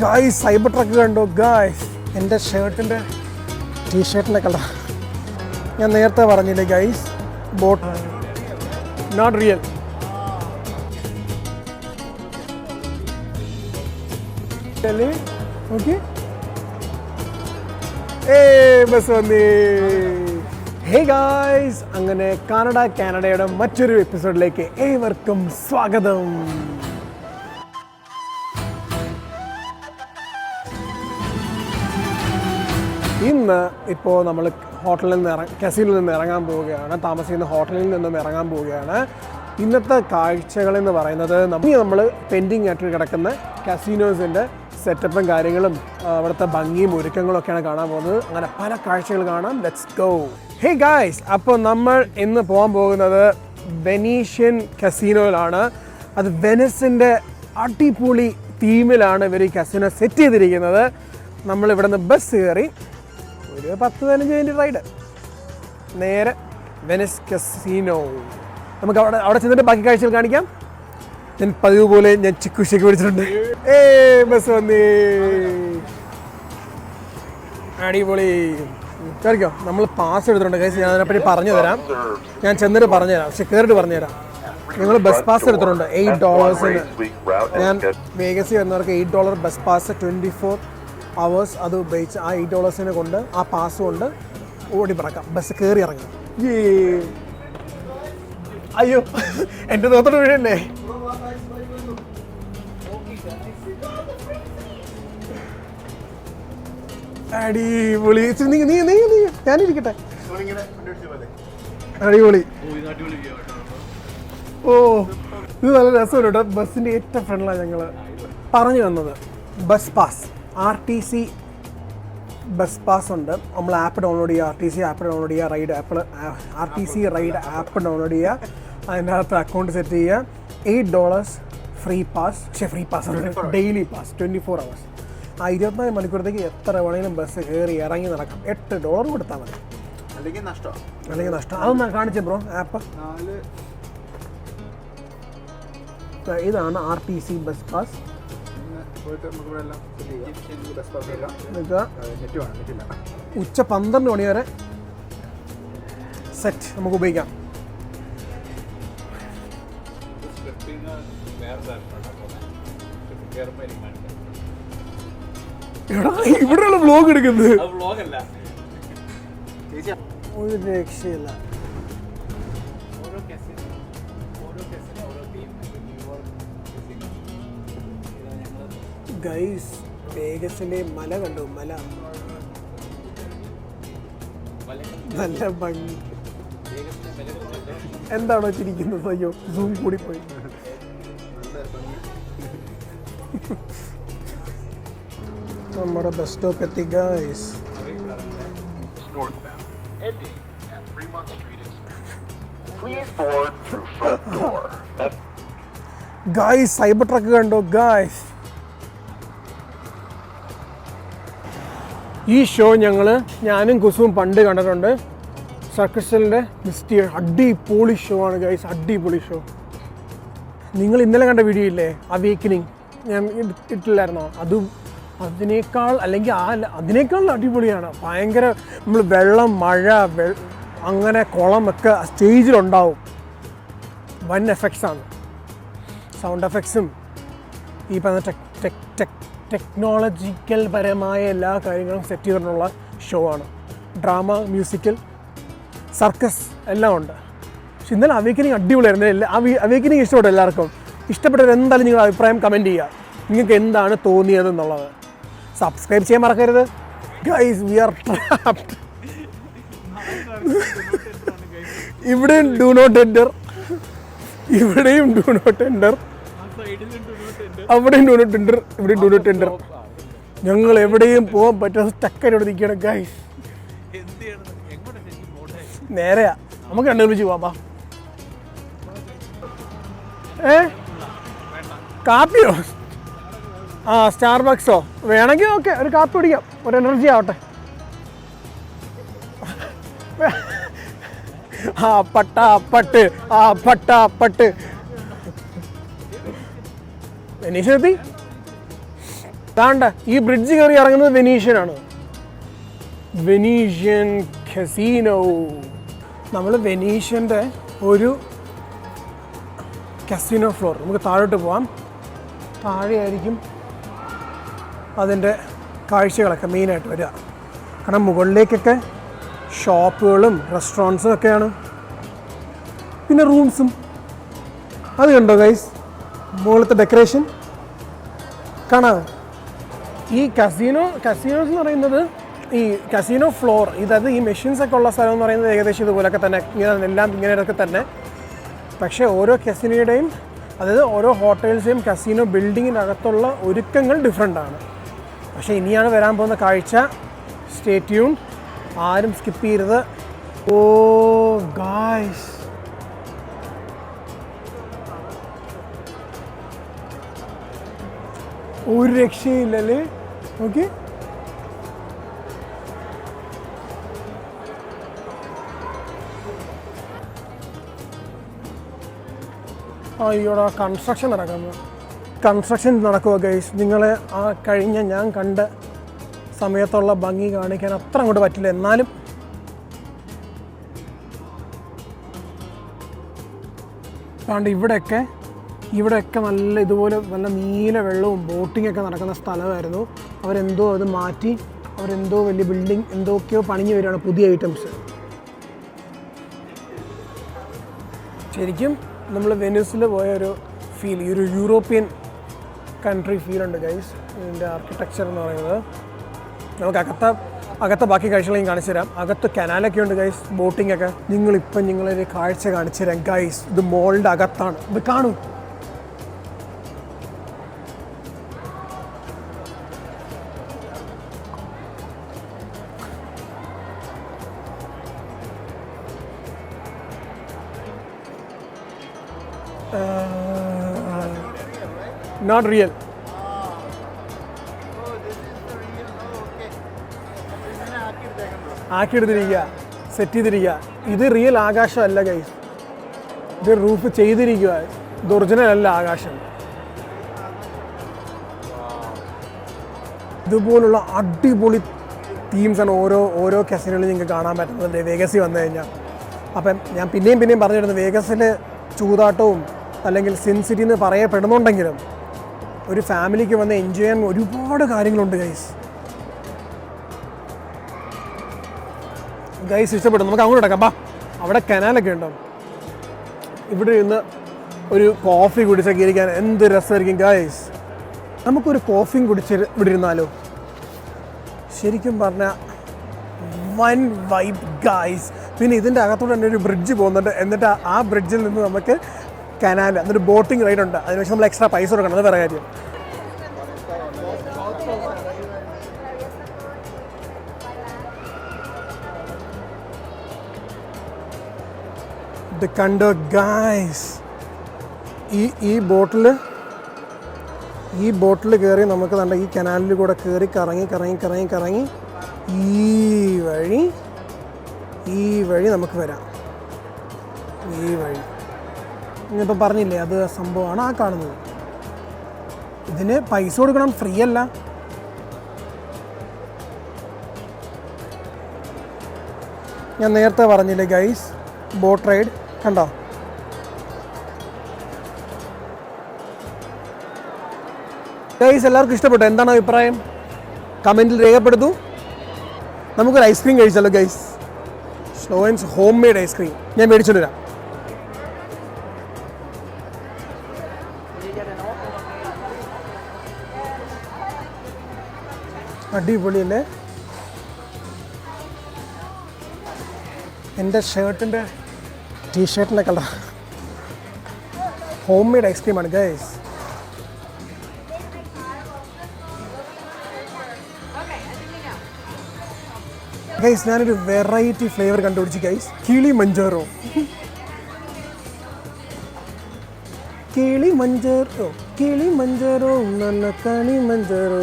Guys cyber truck കണ്ടു? Guys എന്റെ ഷർട്ടിന്റെ ടീഷർട്ടിന്റെ കളർ ഞാൻ നേരത്തെ പറഞ്ഞില്ലേ ഗൈസ് ബോട്ട് നോട്ട് റിയൽ അങ്ങനെ കാനഡ കാനഡയുടെ മറ്റൊരു എപ്പിസോഡിലേക്ക് ഏവർക്കും സ്വാഗതം. ഇന്ന് ഇപ്പോൾ നമ്മൾ ഹോട്ടലിൽ നിന്ന് ഇറങ്ങി കസീനിൽ നിന്ന് ഇറങ്ങാൻ പോവുകയാണ് താമസിക്കുന്ന ഹോട്ടലിൽ നിന്നും ഇറങ്ങാൻ പോവുകയാണ്. ഇന്നത്തെ കാഴ്ചകൾ എന്ന് പറയുന്നത് നമ്മൾ നമ്മൾ പെൻഡിങ് ആയിട്ട് കിടക്കുന്ന കസീനോസിന്റെ സെറ്റപ്പും കാര്യങ്ങളും അവിടുത്തെ ഭംഗിയും ഒരുക്കങ്ങളും ഒക്കെയാണ് കാണാൻ പോകുന്നത്. അങ്ങനെ പല കാഴ്ചകൾ കാണാം. ലെറ്റ്സ് ഗോ ഹേ ഗായ്സ് അപ്പോൾ നമ്മൾ ഇന്ന് പോകാൻ പോകുന്നത് വെനീഷ്യൻ കസീനോയിലാണ് അത് വെനസിന്റെ അടിപൊളി തീമിലാണ് ഇവർ ഈ കസീനോ സെറ്റ് ചെയ്തിരിക്കുന്നത്. നമ്മൾ ഇവിടെ നിന്ന് ബസ് കയറി ഒരു പത്ത് പതിനഞ്ച് മിനിറ്റ് റൈഡ് നേരെ വെനസ് കസീനോ നമുക്ക് അവിടെ അവിടെ ചെന്നിട്ട് ബാക്കി കാഴ്ചകൾ കാണിക്കാം. ഞാൻ പതിവ് പോലെ ഞാൻ ചിക്കുശിക്ക് പിടിച്ചിട്ടുണ്ട് ഏ ബസ് വന്നേ. അടിപൊളി. ചോദിക്കോ നമ്മൾ പാസ് എടുത്തിട്ടുണ്ട്. കഴിച്ച് ഞാൻ അതിനെപ്പറ്റി പറഞ്ഞു തരാം ഞാൻ ചെന്നിട്ട് പറഞ്ഞു തരാം പക്ഷെ കയറിട്ട് പറഞ്ഞു തരാം നിങ്ങൾ ബസ് പാസ് എടുത്തിട്ടുണ്ട്. എയ്റ്റ് ഡോളേഴ്സിന് ഞാൻ വേഗസി വരുന്നവർക്ക് eight dollar bus pass twenty four hours അത് ഉപയോഗിച്ച് ആ എയ്റ്റ് ഡോളേഴ്സിനെ കൊണ്ട് ആ പാസ് കൊണ്ട് ഓടി പറക്കാം ബസ് കയറി ഇറങ്ങാം. ഈ അയ്യോ എന്റെ തോത്തോട് വീഴണ്ടേ? അടിപൊളി. നീ നീ നീ ഞാനിരിക്കട്ടെ. അടിപൊളി. ഓ ഇത് നല്ല രസമല്ലോ കേട്ടോ. ബസ്സിന്റെ ഏറ്റവും ഫ്രണ്ടിലാണ് ഞങ്ങൾ പറഞ്ഞു വന്നത് bus pass R T C bus pass ഉണ്ട്. നമ്മൾ ആപ്പ് ഡൗൺലോഡ് ചെയ്യുക R T C app download ചെയ്യുക ride app R T C ride app download ചെയ്യുക. അതിന്റെ അകത്ത് അക്കൗണ്ട് സെറ്റ് ചെയ്യുക എയ്റ്റ് ഡോളേഴ്സ് ഫ്രീ പാസ് പക്ഷേ free pass daily pass twenty four hours ആ ഇരുപത്തിനാല് മണിക്കൂറത്തേക്ക് എത്ര വേണമെങ്കിലും ബസ് കയറി ഇറങ്ങി നടക്കാം. എട്ട് ഡോളർ കൊടുത്താൽ മതി. അല്ലെങ്കിൽ നഷ്ടമാണ് അല്ലെങ്കിൽ നഷ്ടം. അതൊന്ന് കാണിച്ചു ബ്രോ ആപ്പ്. ഇതാണ് R T C bus pass. പോയിട്ട് നമുക്ക് ഇവിടെ എല്ലാം നിങ്ങൾക്ക് ഉച്ച പന്ത്രണ്ട് മണി വരെ സെറ്റ് നമുക്ക് ഉപയോഗിക്കാം. എടാ ഇവിടെയുള്ള വ്ലോഗ് എടുക്കുന്നത്? ഒരു രക്ഷയില്ല. ഗൈസ് വേഗസിലെ മല കണ്ടു മല നല്ല ഭംഗി എന്താണോ ചിരിക്കുന്നത് അയ്യോ സൂം കൂടി പോയി നമ്മുടെ ബസ് സ്റ്റോപ്പ് എത്തി ഗൈസ് ഗായ്സ് സൈബർ ട്രക്ക് കണ്ടോ ഗായ്സ് ഈ ഷോ ഞങ്ങൾ ഞാനും കുസുവും പണ്ട് കണ്ടിട്ടുണ്ട്. സർക്കസിന്റെ മിസ്റ്റി അടിപൊളി ഷോ ആണ് ഗൈസ് അടിപൊളി ഷോ നിങ്ങൾ ഇന്നലെ കണ്ട വീഡിയോ ഇല്ലേ? അവേക്കനിങ് ഞാൻ ഇട്- ഇട്ടില്ലായിരുന്നോ? അതും അതിനേക്കാൾ അല്ലെങ്കിൽ ആ അതിനേക്കാൾ അടിപൊളിയാണ്. ഭയങ്കര നമ്മൾ വെള്ളം മഴ അങ്ങനെ കുളം ഒക്കെ സ്റ്റേജിലുണ്ടാവും. വൻ എഫക്ട്സാണ് സൗണ്ട് എഫക്ട്സും ഈ പറഞ്ഞ ടെക് ടെക് ടെക് ടെക്നോളജിക്കൽ പരമായ എല്ലാ കാര്യങ്ങളും സെറ്റ് ചെയ്തിട്ടുള്ള ഷോ ആണ്. ഡ്രാമ മ്യൂസിക്കൽ സർക്കസ് എല്ലാം ഉണ്ട്. പക്ഷെ ഇന്നലെ അവേക്കിനി അടിപൊളിയായിരുന്നു. എല്ലാ അവേക്കനിങ് ഇഷ്ടപ്പെട്ടു എല്ലാവർക്കും. ഇഷ്ടപ്പെട്ടവർ എന്തായാലും നിങ്ങളുടെ അഭിപ്രായം കമന്റ് ചെയ്യുക. നിങ്ങൾക്ക് എന്താണ് തോന്നിയത് എന്നുള്ളത്. സബ്സ്ക്രൈബ് ചെയ്യാൻ മറക്കരുത്. ഗൈസ് വി ആർ ഇവിടെയും ഡു നോട്ട് എന്റർ ഇവിടെയും ഡു നോട്ട് എന്റർ അവിടെയും ഡു ടെൻഡർ ഇവിടെയും ഡു ടെൻഡർ ഞങ്ങൾ എവിടെയും പോകാൻ പറ്റാത്ത സ്റ്റക്കായിട്ട് നിൽക്കുകയാണ് ഗൈസ് നേരെയാ. നമുക്ക് രണ്ടു വിളിച്ച് പോവാ. ഏ? കാപ്പിയോ? ആ സ്റ്റാർബക്സോ? വേണമെങ്കിൽ ഓക്കെ ഒരു കാപ്പി കുടിക്കാം. ഒരു എനർജി ആവട്ടെ. ആ പട്ട പട്ട്. ആ പട്ട പട്ട്. വെനീഷെത്തി താണ്ട ഈ ബ്രിഡ്ജ് കയറി ഇറങ്ങുന്നത് വെനീഷ്യനാണ്. വെനീഷ്യൻ ഖസീനോ നമ്മൾ വെനീഷ്യന്റെ ഒരു കസീനോ ഫ്ലോർ നമുക്ക് താഴോട്ട് പോവാം. താഴെയായിരിക്കും അതിന്റെ കാഴ്ചകളൊക്കെ മെയിനായിട്ട് വരിക. കാരണം മുകളിലേക്കൊക്കെ ഷോപ്പുകളും റെസ്റ്റോറന്റ്സും ഒക്കെയാണ്. പിന്നെ റൂംസും അത് കണ്ടോ ഗൈസ് മുകളിലത്തെ ഡെക്കറേഷൻ കാണാം ഈ കസീനോ കസീനോസ് എന്ന് പറയുന്നത് ഈ കസീനോ ഫ്ലോർ ഇതായത് ഈ മെഷീൻസ് ഒക്കെ ഉള്ള സ്ഥലം എന്ന് പറയുന്നത് ഏകദേശം ഇതുപോലൊക്കെ തന്നെ. ഇങ്ങനെ എല്ലാം ഇങ്ങനെയൊക്കെ തന്നെ. പക്ഷേ ഓരോ കസിനോയുടെയും അതായത് ഓരോ ഹോട്ടൽസിന്റെയും കസീനോ ബിൽഡിങ്ങിനകത്തുള്ള ഒരുക്കങ്ങൾ ഡിഫറെന്റ് ആണ്. പക്ഷേ ഇനിയാണ് വരാൻ പോകുന്ന കാഴ്ച. സ്റ്റേ ട്യൂൺ ആരും സ്കിപ്പ് ചെയ്യരുത്. ഓ ഗായ്സ് ഒരു രക്ഷയില്ലല്ലേ? ഓക്കെ. അയ്യോടാ കൺസ്ട്രക്ഷൻ നടക്കുന്നു കൺസ്ട്രക്ഷൻ നടക്കുക ഗൈസ് നിങ്ങളെ ആ കഴിഞ്ഞ ഞാൻ കണ്ട സമയത്തുള്ള ഭംഗി കാണിക്കാൻ അത്ര അങ്ങോട്ട് പറ്റില്ല. എന്നാലും അതുകൊണ്ട് ഇവിടെയൊക്കെ ഇവിടെയൊക്കെ നല്ല ഇതുപോലെ നല്ല നീല വെള്ളവും ബോട്ടിംഗ് ഒക്കെ നടക്കുന്ന സ്ഥലമായിരുന്നു. അവരെന്തോ അത് മാറ്റി അവരെന്തോ വലിയ ബിൽഡിംഗ് എന്തൊക്കെയോ പണിഞ്ഞു വരികയാണ് പുതിയ ഐറ്റംസ് ശരിക്കും നമ്മൾ വെനീസിൽ പോയ ഒരു ഫീൽ ഈ ഒരു യൂറോപ്യൻ കൺട്രി ഫീൽ ഉണ്ട് ഗൈസ് ഇതിന്റെ ആർക്കിടെക്ചർ എന്ന് പറയുന്നത്. നമുക്ക് അകത്ത അകത്തെ ബാക്കി കാഴ്ചകളെയും കാണിച്ചു തരാം. അകത്ത് കനാലൊക്കെ ഉണ്ട് ഗൈസ് ബോട്ടിംഗ് ഒക്കെ. നിങ്ങളിപ്പം നിങ്ങളൊരു കാഴ്ച കാണിച്ചു തരാം. ഗൈസ് ഇത് മോളിന്റെ അകത്താണ്. ഇത് കാണൂ. Not real. ആക്കിയെടുത്തിരിക്കുക സെറ്റ് ചെയ്തിരിക്കുക. ഇത് റിയൽ ആകാശമല്ല ഗൈസ് ഇത് റൂഫ് ചെയ്തിരിക്കുക. ഇത് ഒറിജിനൽ അല്ല ആകാശം. ഇതുപോലുള്ള അടിപൊളി തീംസാണ് ഓരോ ഓരോ കസിനുകളിൽ നിങ്ങൾക്ക് കാണാൻ പറ്റുന്നത്. വേഗസി വന്നു കഴിഞ്ഞാൽ അപ്പം ഞാൻ പിന്നെയും പിന്നെയും പറഞ്ഞിരുന്നു വേഗസിൽ ചൂതാട്ടവും അല്ലെങ്കിൽ സിൻ സിറ്റി എന്ന് പറയപ്പെടുന്നുണ്ടെങ്കിലും ഒരു ഫാമിലിക്ക് വന്ന് എൻജോയ് ചെയ്യാൻ ഒരുപാട് കാര്യങ്ങളുണ്ട് ഗൈസ് ഗൈസ് ഇഷ്ടപ്പെടും നമുക്ക് അങ്ങോട്ട് കിടക്കാം. ബാ അവിടെ കനാലൊക്കെ ഉണ്ടോ? ഇവിടെ ഇരുന്ന് ഒരു കോഫി കുടിച്ചൊക്കെ ഇരിക്കാൻ എന്ത് രസമായിരിക്കും ഗൈസ് നമുക്കൊരു കോഫിയും കുടിച്ച് ഇവിടെ ഇരുന്നാലോ? ശരിക്കും പറഞ്ഞാൽ വൻ വൈബ് ഗൈസ് പിന്നെ ഇതിന്റെ അകത്തോടെ തന്നെ ഒരു ബ്രിഡ്ജ് പോകുന്നുണ്ട്. എന്നിട്ട് ആ ബ്രിഡ്ജിൽ നിന്ന് നമുക്ക് കനാൽ എന്നൊരു ബോട്ടിംഗ് റൈഡ് ഉണ്ട്. അതിന് നമ്മൾ എക്സ്ട്രാ പൈസ കൊടുക്കണം. അത് വേറെ കാര്യം. ഇത് ഗായ്സ് ഈ ഈ ബോട്ടിൽ ഈ ബോട്ടിൽ കയറി നമുക്ക് നല്ല ഈ കനാലിൽ കൂടെ കയറി കറങ്ങി കറങ്ങി കറങ്ങി കറങ്ങി ഈ വഴി ഈ വഴി നമുക്ക് വരാം. ഈ വഴി. ഇന്നിപ്പോൾ പറഞ്ഞില്ലേ അത് സംഭവമാണ് ആ കാണുന്നത്. ഇതിന് പൈസ കൊടുക്കണം ഫ്രീ അല്ല. ഞാൻ നേരത്തെ പറഞ്ഞില്ലേ ഗൈസ് ബോട്ട് റൈഡ് കണ്ടോ? ഗൈസ് എല്ലാവർക്കും ഇഷ്ടപ്പെട്ടു? എന്താണ് അഭിപ്രായം? കമന്റിൽ രേഖപ്പെടുത്തൂ. നമുക്കൊരു ഐസ്ക്രീം കഴിച്ചല്ലോ ഗൈസ് സ്ലോവൻസ് ഹോം മെയ്ഡ് ഐസ്ക്രീം. ഞാൻ മേടിച്ചോണ്ട് അടിപൊളിയല്ലേ? എന്റെ ഷർട്ടിന്റെ ടീഷർട്ടിന്റെ കളർ ഹോം മെയ്ഡ് ഐസ്ക്രീമാണ് ഗൈസ് ഗൈസ് ഞാനൊരു വെറൈറ്റി ഫ്ലേവർ കണ്ടുപിടിച്ച് ഗൈസ് കിളി മഞ്ചേറോ. കിളി മഞ്ചേറോ കിളി മഞ്ചേറോ നല്ല കണി മഞ്ചാറോ.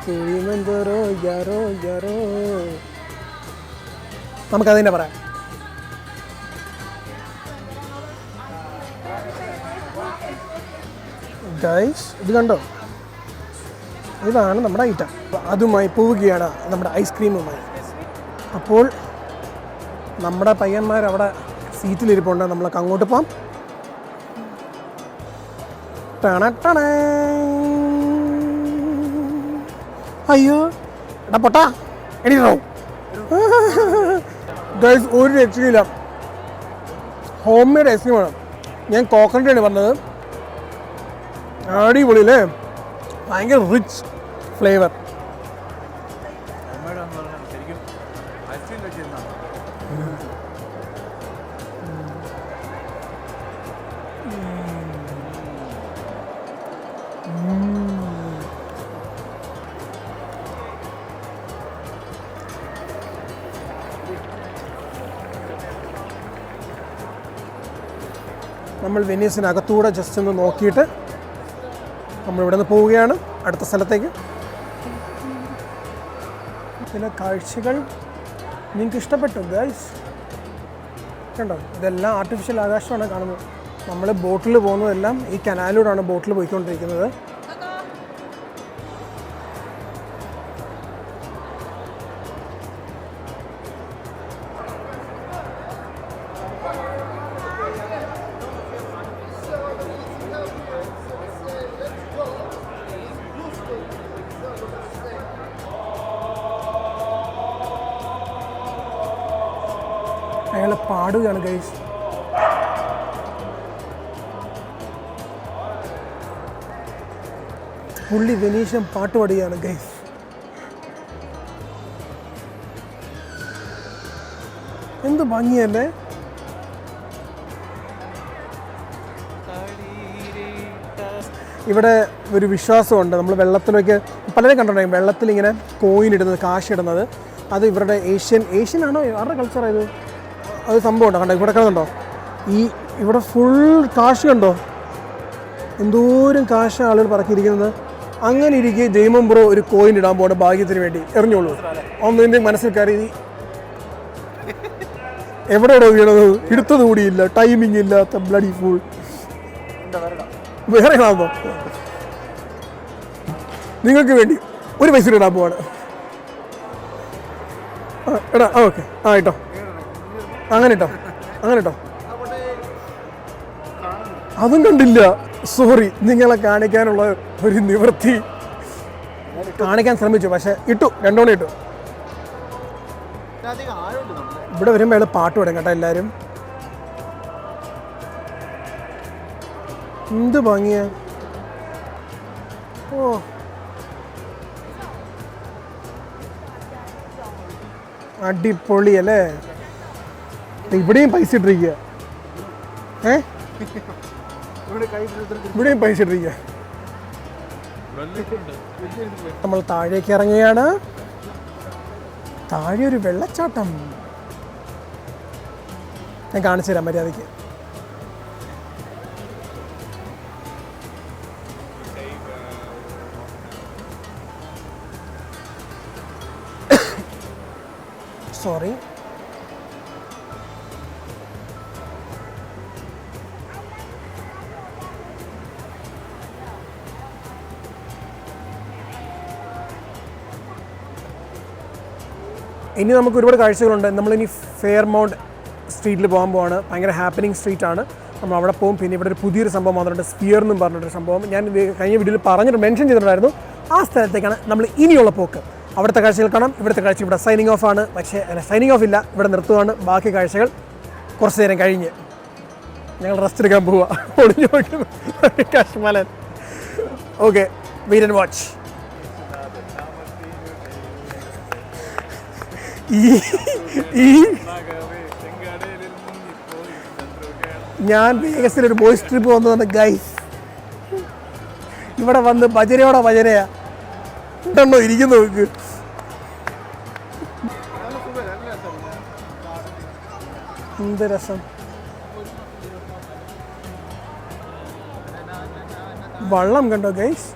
നല്ല കിളി മഞ്ചാറോ യാരോ യാരോ നമുക്കത് തന്നെ പറയാം. ഗൈസ് ഇത് കണ്ടോ? ഇതാണ് നമ്മുടെ ഐറ്റം അതുമായി പോവുകയാണ് നമ്മുടെ ഐസ്ക്രീമുമായി അപ്പോൾ നമ്മുടെ പയ്യന്മാർ അവിടെ സീറ്റിലിരിപ്പുണ്ട് നമ്മളൊക്കെ അങ്ങോട്ട് പോകാം ടണട്ടണേ. അയ്യോ. എടാ പൊട്ടാ. എണീറ്റോ ഒരു രക്ഷയില്ല ഹോം മെയ്ഡ് ഐസ്ക്രീമാണ് ഞാൻ കോക്കനട്ടാണ് പറഞ്ഞത്. അടിപൊളി അല്ലേ ഭയങ്കര റിച്ച് ഫ്ലേവർ നമ്മൾ വെനീസിനകത്തൂടെ ജസ്റ്റ് ഒന്ന് നോക്കിയിട്ട് നമ്മൾ ഇവിടെ നിന്ന് പോവുകയാണ്. അടുത്ത സ്ഥലത്തേക്ക്. ചില കാഴ്ചകൾ നിങ്ങൾക്ക് ഇഷ്ടപ്പെട്ടു ഗൈസ് കണ്ടോ? ഇതെല്ലാം ആർട്ടിഫിഷ്യൽ ആകാശമാണ് കാണുന്നത്. നമ്മൾ ബോട്ടിൽ പോകുന്നതെല്ലാം ഈ കനാലിലൂടെയാണ് ബോട്ടിൽ പോയിക്കൊണ്ടിരിക്കുന്നത്. അയാൾ പാടുകയാണ് ഗൈസ് പുള്ളി വെനീഷ്യൻ പാട്ട് പാടുകയാണ് ഗൈസ് എന്ത് ഭംഗിയല്ലേ? ഇവിടെ ഒരു വിശ്വാസമുണ്ട്. നമ്മൾ വെള്ളത്തിലൊക്കെ പലരും കണ്ടിട്ടുണ്ടെങ്കിൽ വെള്ളത്തിൽ ഇങ്ങനെ കോയിൻ ഇടുന്നത് കാശ് ഇടുന്നത്. അത് ഇവരുടെ ഏഷ്യൻ ഏഷ്യൻ ആണോ? ആരുടെ കൾച്ചർ ഇത്? അത് സംഭവം ഉണ്ടോ? കണ്ടോ? ഇവിടെ കിടന്നുണ്ടോ? ഈ ഇവിടെ ഫുൾ കാശ് കണ്ടോ? എന്തോരം കാശ് ആളുകൾ പറക്കിയിരിക്കുന്നത്. അങ്ങനെ ഇരിക്കെ ജയ്മം ബ്രോ ഒരു കോയിൻ ഇടാൻ പോകണം ഭാഗ്യത്തിന് വേണ്ടി. എറിഞ്ഞോളൂ. ഒന്നിന്റെ മനസ്സിൽ കയറി. എവിടെ എവിടെയാണോ വീണത്? എടുത്തത് കൂടിയില്ല ടൈമിംഗ് ഇല്ലാത്ത ബ്ലഡി ഫുൾ വേറെ കാണുന്നോ? നിങ്ങൾക്ക് വേണ്ടി ഒരു പൈസ ഇടാൻ പോവാണ്. എടാ ഓക്കെ ആ ഇട്ടോ. അങ്ങനെ ഇട്ടോ അങ്ങനെ ഇട്ടോ അതും കണ്ടില്ല. സോറി നിങ്ങളെ കാണിക്കാനുള്ള ഒരു നിവൃത്തി. കാണിക്കാൻ ശ്രമിച്ചു പക്ഷെ ഇട്ടു രണ്ടോണി ഇട്ടു. ഇവിടെ വരുമ്പോൾ അയാൾ പാട്ട് പാടും കേട്ടോ എല്ലാവരും എന്ത് ഭംഗിയ. ഓ. അടിപൊളി അല്ലേ ഇവിടെയും പൈസ ഇട്ടിരിക്കുക ഏ? ഇവിടെയും പൈസ ഇട്ടിരിക്കുക നമ്മൾ താഴേക്ക് ഇറങ്ങുകയാണ് താഴെ ഒരു വെള്ളച്ചാട്ടം. ഞാൻ കാണിച്ചു തരാം മര്യാദയ്ക്ക്. സോറി ഇനി നമുക്ക് ഒരുപാട് കാഴ്ചകളുണ്ട്. നമ്മളിനി ഫെയർ മൗണ്ട് സ്ട്രീറ്റിൽ പോകാൻ പോവാണ്. ഭയങ്കര ഹാപ്പനിങ് ആണ്. നമ്മൾ അവിടെ പോകും. പിന്നെ ഇവിടെ ഒരു പുതിയൊരു സംഭവം വന്നിട്ടുണ്ട്. സ്പിയർ എന്നും പറഞ്ഞിട്ടൊരു സംഭവം. ഞാൻ കഴിഞ്ഞ വീഡിയോയിൽ പറഞ്ഞിട്ട് മെൻഷൻ ചെയ്തിട്ടുണ്ടായിരുന്നു. ആ സ്ഥലത്തേക്കാണ് നമ്മൾ ഇനിയുള്ള പോക്ക്. അവിടുത്തെ കാഴ്ചകൾ കാണാം. ഇവിടുത്തെ കാഴ്ച ഇവിടെ സൈനിങ് ഓഫ് ആണ്. പക്ഷേ സൈനിങ് ഓഫ് ഇല്ല. ഇവിടെ നിർത്തുവാണ്. ബാക്കി കാഴ്ചകൾ കുറച്ച് നേരം കഴിഞ്ഞ് ഞങ്ങൾ റെസ്റ്റ് എടുക്കാൻ പോവുക ഒളിഞ്ഞു നോക്കുന്നു കശ്മലൻ. ഓക്കെ വീരൻ വാച്ച് ഈ ഞാൻ വേഗസിൽ ഒരു ബോയ്സ് ട്രിപ്പ് വന്നതാണ് ഗൈസ് ഇവിടെ വന്ന് ഭജനയോടെ ഭജനയാ. ഉണ്ടല്ലോ ഇരിക്കുന്നു നോക്ക്. എന്ത് രസം. വള്ളം കണ്ടോ ഗൈസ്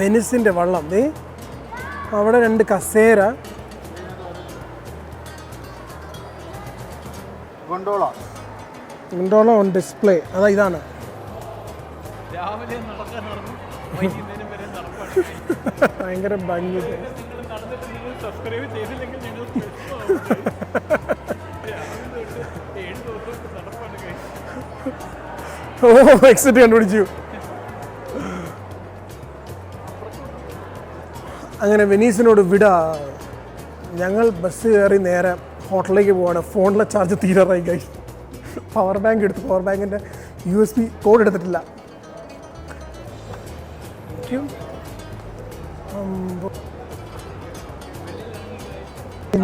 വെനിസിന്റെ വള്ളം ദേ. അവിടെ രണ്ട് കസേര. ഗൊണ്ടോള. ഇൻഡോളം ഓൺ ഡിസ്പ്ലേ അതാ ഇതാണ്. ഭയങ്കര ഭംഗി. ഓ എക്സിറ്റ് കണ്ടുപിടിച്ചു. അങ്ങനെ വെനീസിനോട് വിട. ഞങ്ങൾ ബസ് കയറി നേരെ ഹോട്ടലിലേക്ക് പോവാണ്. ഫോണിലെ ചാർജ് തീരാറായി കൈ പവർ ബാങ്ക് എടുത്ത് പവർ ബാങ്കിന്റെ യു എസ് ബി കോഡ് എടുത്തിട്ടില്ല.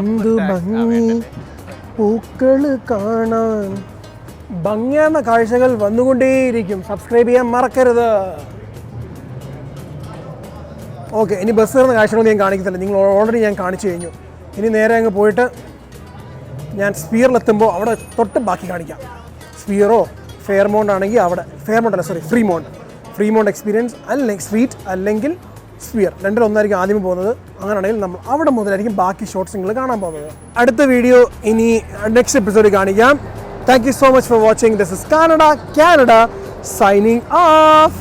എന്ത് ഭംഗി. പൂക്കൾ കാണാൻ ഭംഗിയാർന്ന കാഴ്ചകൾ വന്നുകൊണ്ടേയിരിക്കും. സബ്സ്ക്രൈബ് ചെയ്യാൻ മറക്കരുത്. ഓക്കെ ഇനി ബസ് കയറുന്ന കാഴ്ചകളൊന്നും ഞാൻ കാണിക്കത്തില്ല. നിങ്ങൾ ഓൾറെഡി ഞാൻ കാണിച്ചു കഴിഞ്ഞു. ഇനി നേരെ അങ്ങ് പോയിട്ട് ഞാൻ സ്പിയറിലെത്തുമ്പോൾ അവിടെ തൊട്ട് ബാക്കി കാണിക്കാം. സ്പിയറോ ഫെയർമൗണ്ട് ആണെങ്കിൽ അവിടെ ഫെയർമൗണ്ട് അല്ല സോറി ഫ്രീമൗണ്ട്. ഫ്രീമൗണ്ട് എക്സ്പീരിയൻസ് അല്ലെങ്കിൽ സ്വീറ്റ് അല്ലെങ്കിൽ സ്പിയർ രണ്ടിലൊന്നായിരിക്കും ആദ്യം പോകുന്നത്. അങ്ങനെയാണെങ്കിൽ നമ്മൾ അവിടെ മുതലായിരിക്കും ബാക്കി ഷോർട്സ് നിങ്ങൾ കാണാൻ പോകുന്നത്. അടുത്ത വീഡിയോ ഇനി നെക്സ്റ്റ് എപ്പിസോഡിൽ കാണിക്കാം. Thank you so much for watching this is Canada Canada signing off